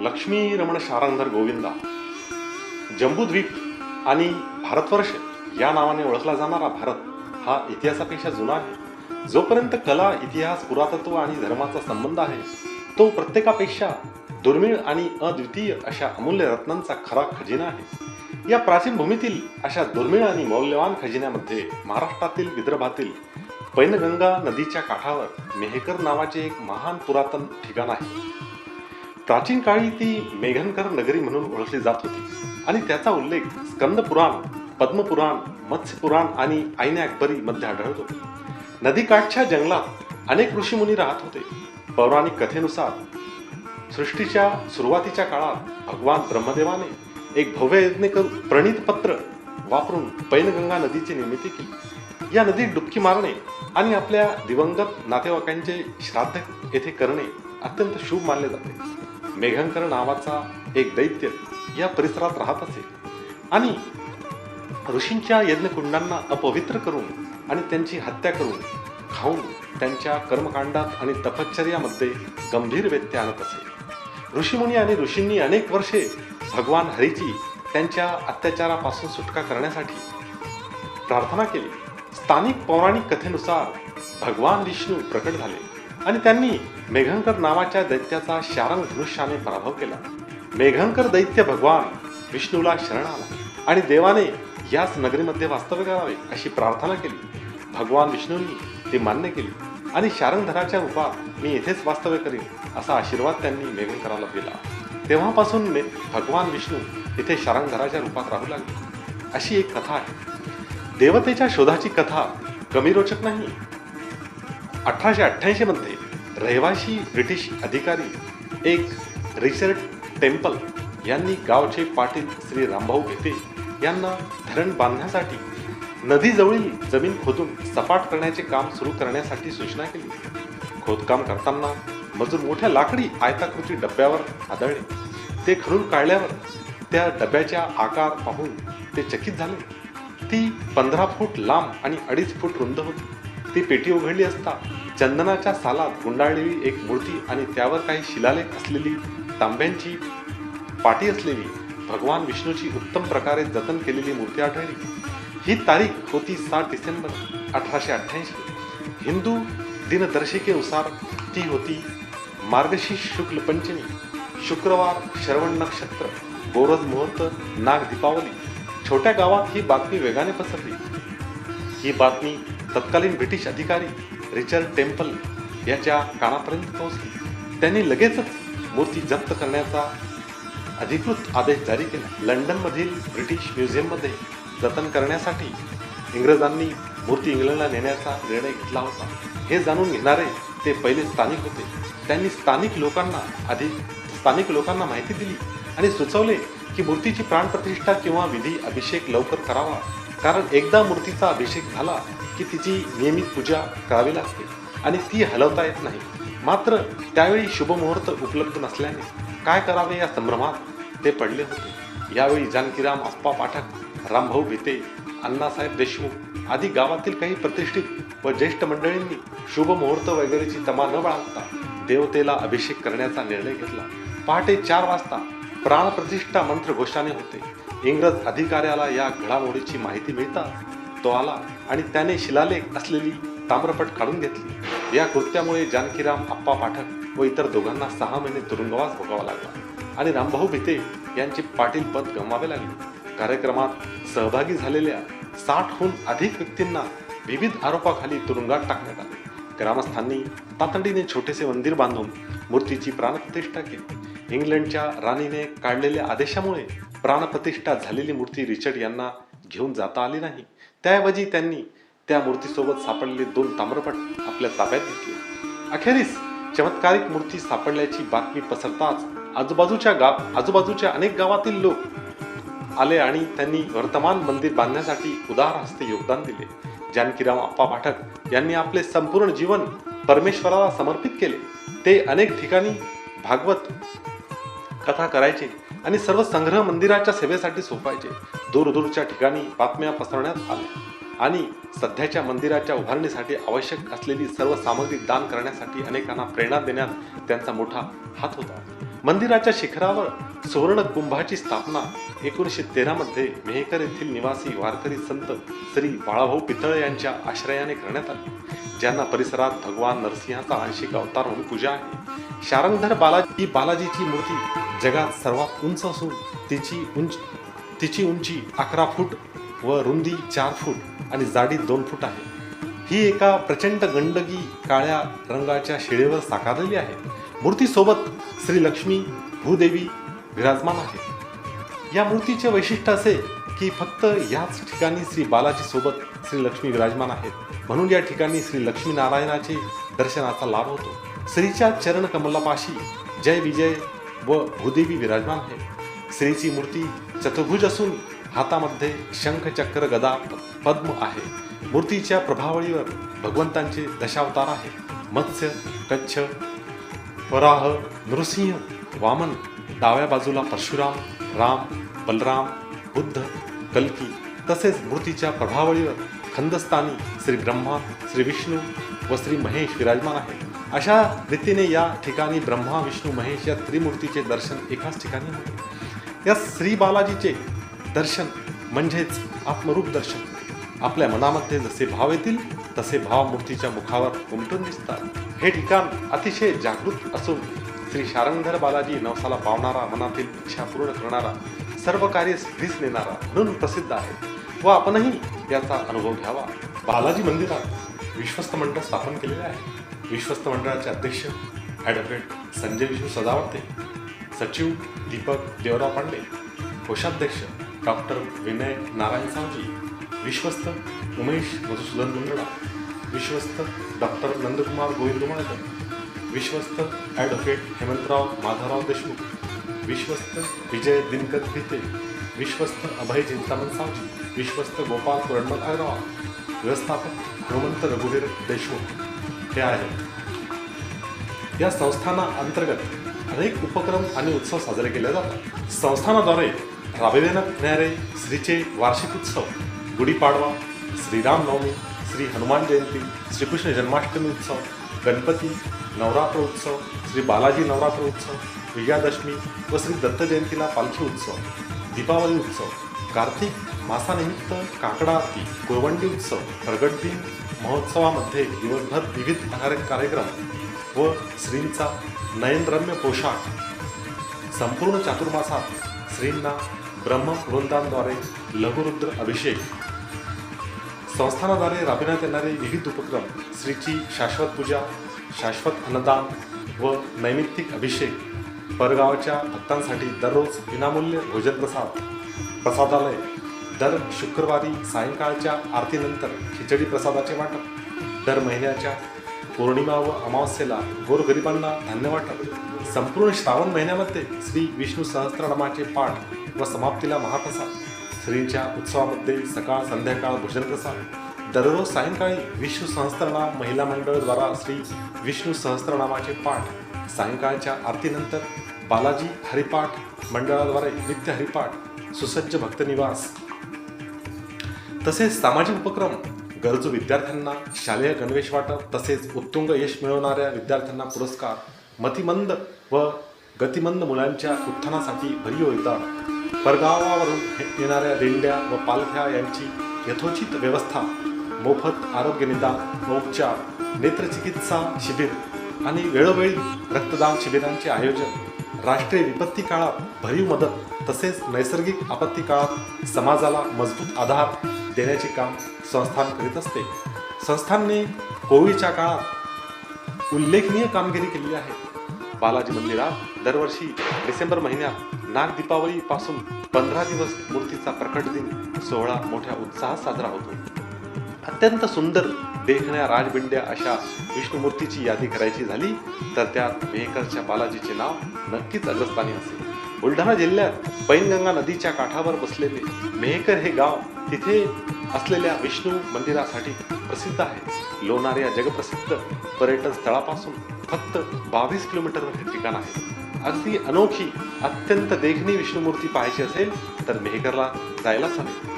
लक्ष्मी रमण शारंधर गोविंदा जम्बूद्वीप आणि भारतवर्ष या नावाने ओळखला जाणारा भारत हा इतिहासापेक्षा जुना आहे. जोपर्यंत कला इतिहास पुरातत्व आणि धर्माचा संबंध आहे तो प्रत्येकापेक्षा दुर्मिळ आणि अद्वितीय अशा अमूल्य रत्नांचा खरा खजिना आहे. या प्राचीन भूमीतील अशा दुर्मिळ आणि मौल्यवान खजिन्यामध्ये महाराष्ट्रातील विदर्भातील पैनगंगा नदीच्या काठावर मेहकर नावाचे एक महान पुरातन ठिकाण आहे. प्राचीन काळी ती मेघनकर नगरी म्हणून ओळखली जात होती. आणि त्याचा उल्लेख स्कंद पुराण पद्मपुराण मत्स्यपुराण आणि आईने अकबरी मध्ये आढळतो नदीकाठच्या जंगलात अनेक ऋषीमुनी राहत होते. पौराणिक कथेनुसार सृष्टीच्या सुरुवातीच्या काळात भगवान ब्रह्मदेवाने एक भव्य यज्ञ करून प्रणित पत्र वापरून पैनगंगा नदीची निर्मिती केली. या नदीत डुबकी मारणे आणि आपल्या दिवंगत नातेवाईकांचे श्राद्ध येथे करणे अत्यंत शुभ मानले जाते. मेघंकर नावाचा एक दैत्य या परिसरात राहत असे. आणि ऋषींच्या यज्ञकुंडांना अपवित्र करून आणि त्यांची हत्या करून खाऊन त्यांच्या कर्मकांडात आणि तपश्चर्यामध्ये गंभीर व्यत्यय आणत असे. ऋषीमुनी आणि ऋषींनी अनेक वर्षे भगवान हरीची त्यांच्या अत्याचारापासून सुटका करण्यासाठी प्रार्थना केली. स्थानिक पौराणिक कथेनुसार भगवान विष्णू प्रकट झाले. आणि त्यांनी मेघंकर नावाच्या दैत्याचा शारंग धनुष्याने पराभव केला. मेघंकर दैत्य भगवान विष्णूला शरण आला आणि देवाने याच नगरीमध्ये वास्तव्य करावे अशी प्रार्थना केली. भगवान विष्णूंनी ती मान्य केली आणि शारंगधराच्या रूपात मी येथेच वास्तव्य करीन असा आशीर्वाद त्यांनी मेघंकराला दिला. तेव्हापासून मे भगवान विष्णू इथे शारंगधराच्या रूपात राहू लागले. अशी एक कथा आहे. देवतेच्या शोधाची कथा कमी रोचक नाही. अठराशे अठ्ठ्याऐंशी मध्ये रहिवाशी ब्रिटिश अधिकारी एक रिचर्ड टेम्पल यांनी गावचे पाटील श्री रामभाऊ घेते यांना धरण बांधण्यासाठी नदीजवळील जमीन खोदून सपाट करण्याचे काम सुरू करण्यासाठी सूचना केली. खोदकाम करताना मजूर मोठ्या लाकडी आयताकृती डब्यावर आदळले ते खरून काढल्यावर त्या डब्याच्या आकार पाहून ते चकित झाले. ती पंधरा फूट लांब आणि अडीच फूट रुंद होती. ती पेटी उघडली असता चंदनाच्या सालात गुंडाळलेली एक मूर्ती आणि त्यावर काही शिलालेख असलेली तांब्यांची पाटी असलेली भगवान विष्णूची उत्तम प्रकारे जतन केलेली मूर्ती आढळली. ही तारीख होती सात डिसेंबर अठराशे अठ्ठ्याऐंशी. हिंदू दिनदर्शिकेनुसार ती होती मार्गशीर्ष शुक्ल पंचमी शुक्रवार श्रवण नक्षत्र गोरज मुहूर्त नाग दीपावली. छोट्या गावात ही बातमी वेगाने पसरली. ही बातमी तत्कालीन ब्रिटिश अधिकारी रिचर्ड टेम्पल याच्या कानापर्यंत पोहोचली. त्यांनी लगेचच मूर्ती जप्त करण्याचा अधिकृत आदेश जारी केला. लंडनमधील ब्रिटिश म्युझियममध्ये जतन करण्यासाठी इंग्रजांनी मूर्ती इंग्लंडला नेण्याचा निर्णय घेतला होता. हे जाणून घेणारे ते पहिले स्थानिक होते. त्यांनी स्थानिक लोकांना आधी स्थानिक लोकांना माहिती दिली आणि सुचवले की मूर्तीची प्राणप्रतिष्ठा किंवा विधी अभिषेक लवकर करावा. कारण एकदा मूर्तीचा अभिषेक झाला की तिची नियमित पूजा करावी लागते आणि ती हलवता येत नाही. मात्र त्यावेळी शुभमुहूर्त उपलब्ध नसल्याने काय करावे या संभ्रमात ते पडले होते. यावेळी जानकीराम आप्पा पाठक रामभाऊ भिते अण्णासाहेब देशमुख आदी गावातील काही प्रतिष्ठित व ज्येष्ठ मंडळींनी शुभमुहूर्त वगैरेची तमा न बाळगता देवतेला अभिषेक करण्याचा निर्णय घेतला. पहाटे चार वाजता प्राणप्रतिष्ठा मंत्र घोषाने होते. इंग्रज अधिकाऱ्याला या घडामोडीची माहिती मिळता तो आला आणि त्याने शिलालेख असलेली ताम्रपट काढून घेतली. या कृत्यामुळे जानकीराम अप्पा पाठक व इतर दोघांना सहा महिने तुरुंगवास भोगावा लागला आणि रामभाऊ भिते यांचे पाटील पद गमवावे लागले. कार्यक्रमात सहभागी झालेल्या साठहून अधिक व्यक्तींना विविध आरोपाखाली तुरुंगात टाकण्यात आले. ग्रामस्थांनी तातडीने छोटेसे मंदिर बांधून मूर्तीची प्राणप्रतिष्ठा केली. इंग्लंडच्या राणीने काढलेल्या आदेशामुळे प्राणप्रतिष्ठा झालेली मूर्ती रिचर्ड यांना घेऊन जाता आली नाही. त्याऐवजी त्यांनी त्या मूर्तीसोबत सापडलेले दोन ताम्रपट आपल्या ताब्यात घेतले. अखेरीस चमत्कारिक मूर्ती सापडल्याची बातमी पसरताच आजूबाजूच्या गाव आजूबाजूच्या अनेक गावातील लोक आले आणि त्यांनी वर्तमान मंदिर बांधण्यासाठी उदार हस्ते योगदान दिले. जानकीराम आप्पा पाठक यांनी आपले संपूर्ण जीवन परमेश्वराला समर्पित केले. ते अनेक ठिकाणी भागवत कथा करायचे. आणि सर्व संग्रह मंदिराच्या सेवेसाठी सोपायचे. दूरदूरच्या ठिकाणी बातम्या पसरवण्यात आल्या. आणि सध्याच्या मंदिराच्या उभारणीसाठी आवश्यक असलेली सर्व सामग्री दान करण्यासाठी अनेकांना प्रेरणा देण्यात त्यांचा मोठा हात होता. मंदिराच्या शिखरावर सुवर्ण कुंभाची स्थापना एकोणीसशे तेरामध्ये मेहकर येथील निवासी वारकरी संत श्री बाळाभाऊ पितळे यांच्या आश्रयाने करण्यात आली. ज्यांना परिसरात भगवान नरसिंहाचा आंशिक अवतार म्हणून पूजा आहे. शारंगधर बालाजी ही बालाजीची मूर्ती जगात सर्वात उंच असून तिची उंच तिची उंची अकरा फूट व रुंदी चार फूट आणि जाडी दोन फूट आहे. ही एका प्रचंड गंडगी काळ्या रंगाच्या शिळेवर साकारलेली आहे. मूर्तीसोबत श्री लक्ष्मी भूदेवी विराजमान आहे या मूर्तीचे वैशिष्ट्य असे की फक्त याच ठिकाणी श्री बालाजी सोबत श्री लक्ष्मी विराजमान आहेत. म्हणून या ठिकाणी श्री लक्ष्मी नारायणाचे दर्शनाचा लाभ होतो. श्रीच्या चरण कमलापाशी जय विजय व भूदेवी विराजमान आहे श्रीची मूर्ती चतुर्भुज असून हातामध्ये शंख चक्र गदा पद्म आहे। मूर्तीच्या प्रभावळीवर भगवंतांचे दशावतार आहे। मत्स्य कच्छ वराह नृसिंह वामन डाव्या बाजूला परशुराम राम बलराम बुद्ध कल्की तसेच मूर्तीच्या प्रभावळीवर खंदस्थानी श्री ब्रह्मा श्री विष्णू व श्री महेश विराजमान आहे अशा रीतीने या ठिकाणी ब्रह्मा विष्णू महेश या त्रिमूर्तीचे दर्शन एकाच ठिकाणी होते. या श्री बालाजीचे दर्शन म्हणजेच आत्मरूप दर्शन. आपल्या मनामध्ये जसे भाव येतील तसे भाव मूर्तीच्या मुखावर उमटून दिसतात. हे ठिकाण अतिशय जागृत असून श्री शारंगधर बालाजी नवसाला पावणारा मनातील इच्छा पूर्ण करणारा सर्व कार्य सिद्धीच नेणारा म्हणून प्रसिद्ध आहे. व आपणही याचा अनुभव घ्यावा. बालाजी मंदिरात विश्वस्त मंडळ स्थापन केलेले आहे. विश्वस्त मंडळाचे अध्यक्ष ॲडव्होकेट संजय विष्णू सदावर्ते सचिव दीपक देवराव पांडे कोषाध्यक्ष डॉक्टर विनय नारायण सावजी विश्वस्त उमेश मधुसूदन मुंदडा विश्वस्त डॉक्टर नंदकुमार गोविंद मळकर विश्वस्त ॲडव्होकेट हेमंतराव माधवराव देशमुख विश्वस्त विजय दिनकर भिते विश्वस्त अभय चिंतामण सावजी विश्वस्त गोपाल पुरणमल अग्रवाल व्यवस्थापक हनुमंत रघुवीर देशमुख. हे आहेत या संस्थाना अंतर्गत अनेक उपक्रम आणि उत्सव साजरे केले जातात. संस्थानाद्वारे राबविण्यात येणारे श्रीचे वार्षिक उत्सव गुढीपाडवा श्रीरामनवमी श्री हनुमान जयंती श्रीकृष्ण जन्माष्टमी उत्सव गणपती नवरात्र उत्सव श्री बालाजी नवरात्र उत्सव विजयादशमी व श्री दत्त जयंतीला पालखी उत्सव दीपावली उत्सव कार्तिक मासानिमित्त काकडा आरती कुरवंडी उत्सव प्रगट दिन महोत्सवामध्ये दिवसभर विविध कार्य- कार्यक्रम व श्रींचा नयनरम्य पोशाख संपूर्ण चातुर्मासात श्रींना ब्रह्मवृंदांद्वारे लघुरुद्र अभिषेक संस्थानाद्वारे राबविण्यात येणारे विविध उपक्रम श्रीची शाश्वत पूजा शाश्वत अन्नदान व नैमित्तिक अभिषेक परगावच्या भक्तांसाठी दररोज विनामूल्य भोजन प्रसाद प्रसादालय दर शुक्रवारी सायंकाळच्या आरतीनंतर खिचडी प्रसादाचे वाटप. दर महिन्याच्या पौर्णिमा व अमावस्येला गोरगरिबांना धान्य वाटप. संपूर्ण श्रावण महिन्यामध्ये श्री विष्णू सहस्त्रनामाचे पाठ व समाप्तीला महाप्रसाद. श्रींच्या उत्सवामध्ये सकाळ संध्याकाळ भोजन प्रसाद. दररोज सायंकाळी विष्णू सहस्त्रनाम महिला मंडळद्वारा श्री विष्णू सहस्त्रनामाचे पाठ. सायंकाळच्या आरतीनंतर बालाजी हरिपाठ मंडळाद्वारे नित्य हरिपाठ सुसज्ज भक्तनिवास तसेच सामाजिक उपक्रम गरजू विद्यार्थ्यांना शालेय गणवेश वाटप तसेच उत्तुंग यश मिळवणाऱ्या विद्यार्थ्यांना पुरस्कार मतिमंद व गतिमंद मुलांच्या उत्थानासाठी भरीव योगदान. परगावावरून येणाऱ्या दिंड्या व पालख्या यांची यथोचित व्यवस्था मोफत आरोग्य निदान व उपचार नेत्रचिकित्सा शिबिर आणि वेळोवेळी रक्तदान शिबिरांचे आयोजन. राष्ट्रीय विपत्ती काळात भरीव मदत तसेच नैसर्गिक आपत्ती काळात समाजाला मजबूत आधार देण्याचे काम संस्थान करीत असते. संस्थानने कोविडच्या काळात उल्लेखनीय कामगिरी केली आहे. बालाजी मंदिरात दरवर्षी डिसेंबर महिन्यात नाग दीपावली पासून पंधरा दिवस मूर्तीचा प्रकट दिन सोहळा मोठ्या उत्साहात साजरा होतो. अत्यंत सुंदर देखण्या राजबिंड्या अशा विष्णुमूर्तीची यादी करायची झाली तर त्यात मेहकरच्या बालाजीचे नाव नक्कीच अग्रस्थानी असेल. बुलढाणा जिल्ह्यात पैनगंगा नदीच्या काठावर बसलेले मेहकर हे गाव तिथे असलेल्या विष्णू मंदिरासाठी प्रसिद्ध आहे. लोणार या जगप्रसिद्ध पर्यटन स्थळापासून फक्त बावीस किलोमीटर हे ठिकाण आहे. अगदी अनोखी अत्यंत देखणी विष्णुमूर्ती पाहायची असेल तर मेहकरला जायलाच हवे.